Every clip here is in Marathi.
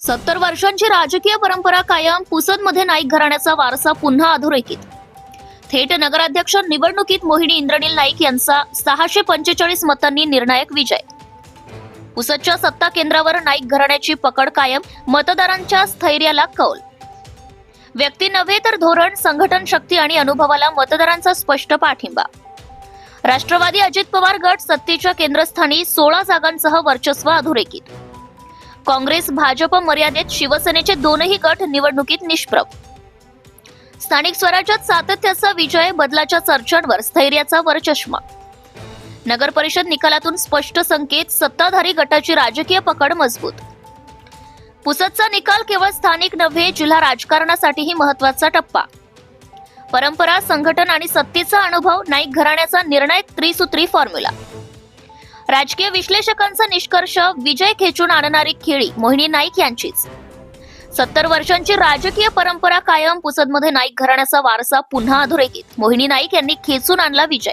सत्तर वर्षांची राजकीय परंपरा कायम पुसदमध्ये नाईक घराण्याचा वारसा पुन्हा अधोरेखित. थेट नगराध्यक्ष निवडणुकीत मोहिनी इंद्रनील नाईक यांचा सहाशे पंचेचाळीस मतांनी निर्णायक विजय. पुसदच्या सत्ता केंद्रावर नाईक घराण्याची पकड कायम मतदारांच्या स्थैर्याला कौल. व्यक्ती नव्हे तर धोरण संघटन शक्ती आणि अनुभवाला मतदारांचा स्पष्ट पाठिंबा. राष्ट्रवादी अजित पवार गट सत्तेच्या केंद्रस्थानी सोळा जागांसह वर्चस्व अधोरेखित. काँग्रेस भाजप मर्यादेत शिवसेनेचे दोनही गट निवडणुकीत निष्प्रभ. स्थानिक स्वराज्यात सातत्याचा विजय बदलाच्या चर्चांवर स्थैर्याचा वरचष्मा. नगर परिषद निकालातून स्पष्ट संकेत सत्ताधारी गटाची राजकीय पकड मजबूत. पुसदचा निकाल केवळ स्थानिक नव्हे जिल्हा राजकारणासाठीही महत्त्वाचा टप्पा. परंपरा संघटन आणि सत्तेचा अनुभव नाईक घराण्याचा निर्णायक त्रिसूत्री फॉर्म्युला. राजकीय विश्लेषकांचा निष्कर्ष विजय खेचून आणणारी खेळी मोहिनी नाईक यांचीच. सत्तर वर्षांची राजकीय परंपरा कायम पुसदमध्ये नाईक घराण्याचा वारसा पुन्हा अधोरेखित. मोहिनी नाईक यांनी खेचून आणला विजय.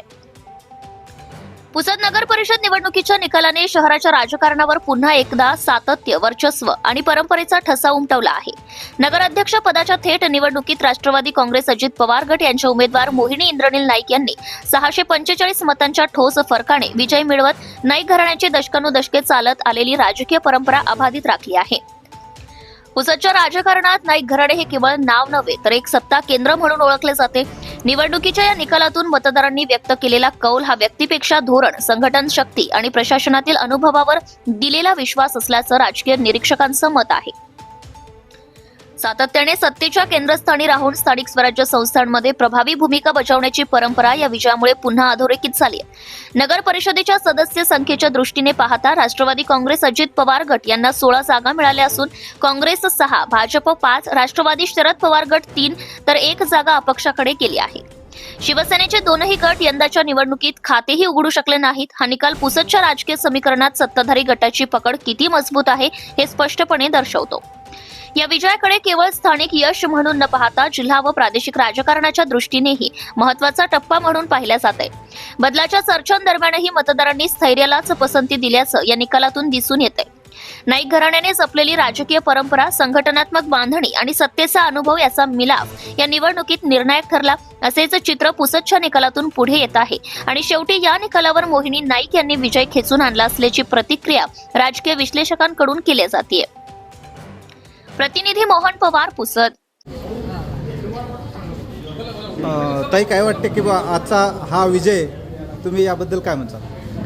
पुसद नगर परिषद निवडणुकीच्या निकालाने शहराच्या राजकारणावर पुन्हा एकदा सातत्य वर्चस्व आणि परंपरेचा ठसा उमटवला आहे. नगराध्यक्ष पदाच्या थेट निवडणुकीत राष्ट्रवादी काँग्रेस अजित पवार गट यांच्या उमेदवार मोहिनी इंद्रनील नाईक यांनी सहाशे पंचेचाळीस मतांच्या ठोस फरकाने विजय मिळवत नाईक घराण्याची दशकानुदशके चालत आलेली राजकीय परंपरा अबाधित राखली आहे. पुसदच्या राजकारणात नाईक घराडे हे केवळ नाव नव्हे तर एक सत्ता केंद्र म्हणून ओळखले जाते. निवडणुकीच्या या निकालातून मतदारांनी व्यक्त केलेला कौल हा व्यक्तीपेक्षा धोरण संघटन शक्ती आणि प्रशासनातील अनुभवावर दिलेला विश्वास असल्याचं राजकीय निरीक्षकांचं मत आहे. सातत्याने सत्तेच्या केंद्रस्थानी राहून स्थानिक स्वराज्य संस्थांमध्ये प्रभावी भूमिका बजावण्याची परंपरा या विजयामुळे पुन्हा अधोरेखित झाली आहे. नगर परिषदेच्या सदस्य संख्येच्या दृष्टीने पाहता राष्ट्रवादी काँग्रेस अजित पवार गट यांना सोळा जागा मिळाल्या असून काँग्रेस सहा भाजप पाच राष्ट्रवादी शरद पवार गट तीन तर एक जागा अपक्षाकडे गेली आहे. शिवसेनेचे दोनही गट यंदाच्या निवडणुकीत खातेही उघडू शकले नाहीत. हा निकाल पुसदच्या राजकीय समीकरणात सत्ताधारी गटाची पकड किती मजबूत आहे हे स्पष्टपणे दर्शवतो. या विजयाकडे केवळ स्थानिक यश म्हणून न पाहता जिल्हा व प्रादेशिक राजकारणाच्या दृष्टीनेही महत्त्वाचा टप्पा म्हणून पाहिला जात आहे. बदलाच्या चर्चांदरम्यानही मतदारांनी स्थैर्यालाच पसंती दिल्याचं या निकालातून दिसून येत आहे नाईक घराण्याने जपलेली राजकीय परंपरा संघटनात्मक बांधणी आणि सत्तेचा अनुभव याचा मिलाप या निवडणुकीत निर्णायक ठरला असेच चित्र पुसदच्या निकालातून पुढे येत आहे. आणि शेवटी या निकालावर मोहिनी नाईक यांनी विजय खेचून आणला असल्याची प्रतिक्रिया राजकीय विश्लेषकांकडून केली जाते प्रतिनिधी मोहन पवार पुसद. ताई काय वाटते की बा आजचा हा विजय तुम्ही याबद्दल काय म्हणता?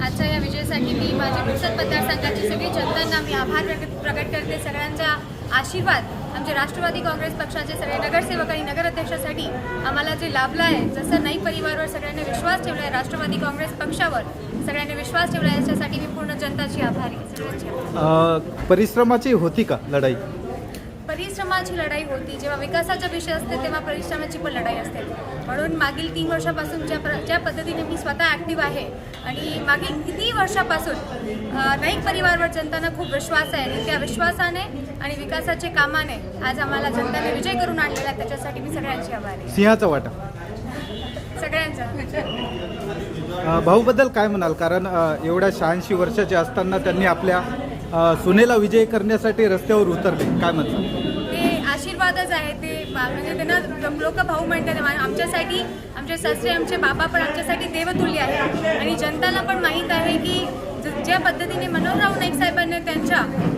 आजच्या या विजयासाठी मी माझ्या पुसद मतदारसंघाची सगळी जनतांना मी आभार प्रकट प्रकट करते. सगळ्यांचा आशीर्वाद आमचे राष्ट्रवादी काँग्रेस पक्षाचे सगळे नगरसेवक आणि नगराध्यक्षासाठी आम्हाला जे लाभलं आहे जसं नाही परिवारवर सगळ्यांनी विश्वास ठेवला आहे राष्ट्रवादी काँग्रेस पक्षावर सगळ्यांनी विश्वास ठेवला आहे याच्यासाठी मी पूर्ण जनताची आभारी परिश्रमाची होती का लढाई? परिश्रमाची लढाई होती जेव्हा विकासाचा विषय असते तेव्हा परिश्रमाची पण लढाई असते. म्हणून मागील तीन वर्षापासून ज्या प्र ज्या पद्धतीने मी स्वतः ॲक्टिव्ह आहे आणि मागील किती वर्षापासून नाईक परिवारवर जनतांना खूप विश्वास आहे आणि त्या विश्वासाने आणि विकासाचे कामाने आज आम्हाला जनताने विजय करून आणलेला आहे त्याच्यासाठी मी सगळ्यांची आभारी. सिंहाचा वाटा. सगळ्यांचा. भाऊबद्दल काय म्हणाल? कारण एवढ्या शहाऐंशी वर्षाचे असताना त्यांनी आपल्या सुनेला विजय करण्यासाठी रस्त्यावर उतरले. काय म्हणतात ते आहे ते म्हणजे त्यांना लोक भाऊ म्हणतात आमच्यासाठी आमचे सासरे आमचे बाबा पण आमच्यासाठी देवतुल्य आहे. आणि जनताला पण माहीत आहे की ज्या पद्धतीने मनोहरराव नाईक साहेबांनी त्यांच्या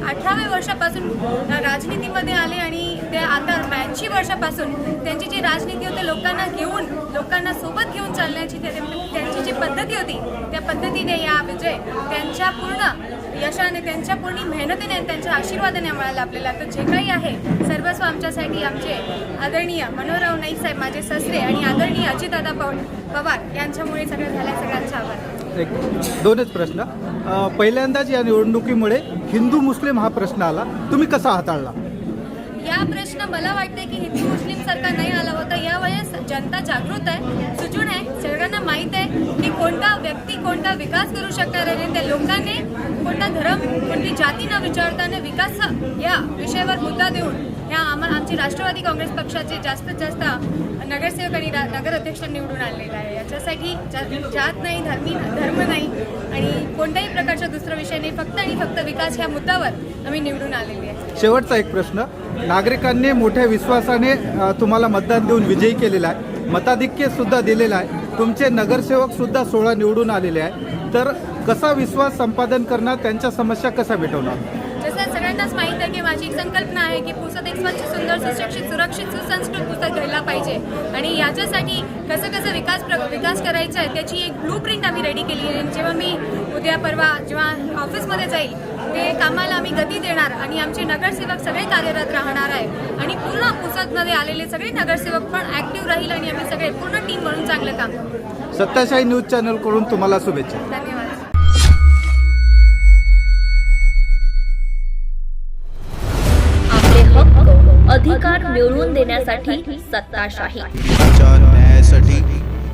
अठराव्या वर्षापासून राजनीतीमध्ये आले आणि ते आता ब्याऐंशी वर्षापासून त्यांची जी राजनीती होती लोकांना घेऊन लोकांना सोबत घेऊन चालण्याची त्यांची जी पद्धती होती त्या पद्धतीने या विजय त्यांच्या पूर्ण यशाने त्यांच्या पूर्ण मेहनतीने त्यांच्या आशीर्वादाने आम्हाला लाभलेला तर जे काही आहे सर्वस्व आमच्यासाठी आमचे आदरणीय मनोहरराव नाईक साहेब माझे ससरे आणि आदरणीय अजितदादा पव- पवार यांच्यामुळे सगळं झालं सगळ्यांचा आभार. एक दोनच प्रश्न. पहिल्यांदाच या निवडणुकीमुळे हिंदू मुस्लिम हा प्रश्न आला. तुम्ही कसा हाताळला? या प्रश्न मला वाटते की हिंदू मुस्लिम सरकार नाही आला होता. यावेळेस जनता जागृत आहे. सुजून व्यक्ती कोणता विकास करू शकणार आहे? त्या लोकांनी कोणता धर्म कोणती जाती न विचारताना विकास या विषयावर मुद्दा देऊन ह्या आम्हाला आमची राष्ट्रवादी काँग्रेस पक्षाचे जास्तीत जास्त नगरसेवक आणि नगर अध्यक्ष निवडून आणलेला आहे. याच्यासाठी जात नाही धर्मी धर्म नाही आणि कोणत्याही प्रकारचा दुसरा विषय नाही फक्त आणि फक्त विकास ह्या मुद्द्यावर आम्ही निवडून आलेले आहे. शेवटचा एक प्रश्न. नागरिकांनी मोठ्या विश्वासाने तुम्हाला मतदान देऊन विजयी केलेला आहे. मताधिक्य सुद्धा दिलेलं आहे. तुमचे नगरसेवक सुद्धा सोळा निवडून आलेले आहे. तर कसा विश्वास संपादन करणार त्यांच्या समस्या कसा भेटवणार? जसं सगळ्यांनाच माहीत आहे की माझी एक संकल्पना आहे की पुसद एक स्वच्छ सुंदर सुशिक्षित सुरक्षित सुसंस्कृत पुस्तक घ्यायला पाहिजे. आणि याच्यासाठी कसं कसं विकास प्र विकास करायचा आहे त्याची एक ब्लू प्रिंट आम्ही रेडी केली आहे. जेव्हा मी उद्या परवा जेव्हा ऑफिसमध्ये जाईल ते कामाला आम्ही गती देणार आणि आमचे नगरसेवक सगळे कार्यरत राहणार आहे. आणि पूर्ण पुसदमध्ये आलेले सगळे नगरसेवक पण ॲक्टिव्ह राहील आणि आम्ही सगळे पूर्ण टीम म्हणून चांगलं काम करू. सत्ताशाही न्यूज चॅनलकडून तुम्हाला शुभेच्छा. धन्यवाद. आपले हक्क अधिकार मिळवून देण्यासाठी सत्ताशाही. न्यायासाठी